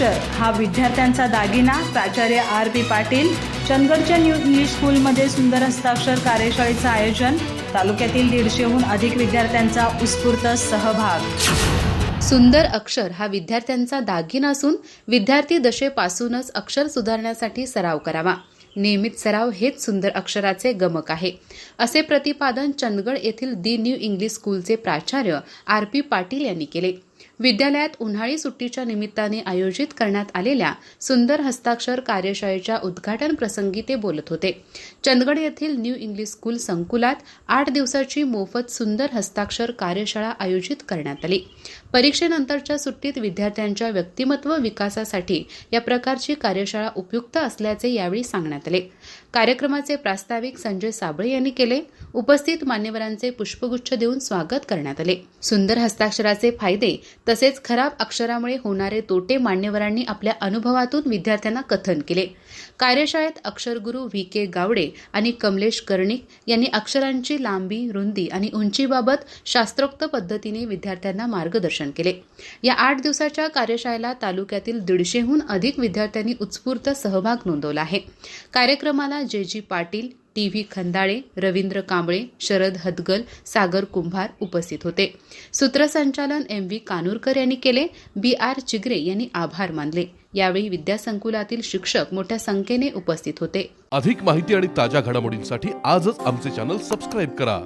हस्ताक्षर हा विद्यार्थ्यांचा दागिना. प्राचार्य आर पी पाटील चंदगडच्या न्यू इंग्लिश स्कूलमध्ये सुंदर हस्ताक्षर कार्यशाळेचं आयोजन. तालुक्यातील दीडशेहून अधिक विद्यार्थ्यांचा उत्स्फूर्त सहभाग. सुंदर अक्षर हा विद्यार्थ्यांचा दागिना असून विद्यार्थी दशेपासूनच अक्षर सुधारण्यासाठी सराव करावा. नियमित सराव हेच सुंदर अक्षराचे गमक आहे. असे प्रतिपादन चंदगड येथील दी न्यू इंग्लिश स्कूलचे प्राचार्य आर पी पाटील यांनी केले. विद्यालयात उन्हाळी सुट्टीच्या निमित्ताने आयोजित करण्यात आलेल्या सुंदर हस्ताक्षर कार्यशाळेच्या उद्घाटन प्रसंगी ते बोलत होते. चंदगड येथील न्यू इंग्लिश स्कूल संकुलात आठ दिवसाची मोफत सुंदर हस्ताक्षर कार्यशाळा आयोजित करण्यात आली. परीक्षेनंतरच्या सुट्टीत विद्यार्थ्यांच्या व्यक्तिमत्व विकासासाठी या प्रकारची कार्यशाळा उपयुक्त असल्याचे यावेळी सांगण्यात आले. कार्यक्रमाचे प्रास्ताविक संजय साबळे यांनी केले. उपस्थित मान्यवरांचे पुष्पगुच्छ देऊन स्वागत करण्यात आले. सुंदर हस्ताक्षराचे फायदे तसेच खराब अक्षरामुळे होणारे तोटे मान्यवरांनी आपल्या अनुभवातून विद्यार्थ्यांना कथन केले. कार्यशाळेत अक्षरगुरू व्ही. के. गावडे आणि कमलेश कर्णिक यांनी अक्षरांची लांबी रुंदी आणि उंचीबाबत शास्त्रोक्त पद्धतीने विद्यार्थ्यांना मार्गदर्शन केले. या आठ दिवसाच्या कार्यशाळेला तालुक्यातील दीडशेहून अधिक विद्यार्थ्यांनी उत्स्फूर्त सहभाग नोंदवला आहे. कार्यक्रमाला J. G. Patil T V Khandale Ravindra Kamble Sharad Hadgal Sagar Kumbhar उपस्थित होते. सूत्रसंचालन एम व्ही कानूरकर यांनी केले. बी आर चिगरे यांनी आभार मानले. यावेळी विद्यासंकुलातील शिक्षक मोठ्या संख्येने उपस्थित होते. अधिक माहिती आणि ताज्या घडामोडींसाठी आजच आमचे चॅनल सबस्क्राईब करा.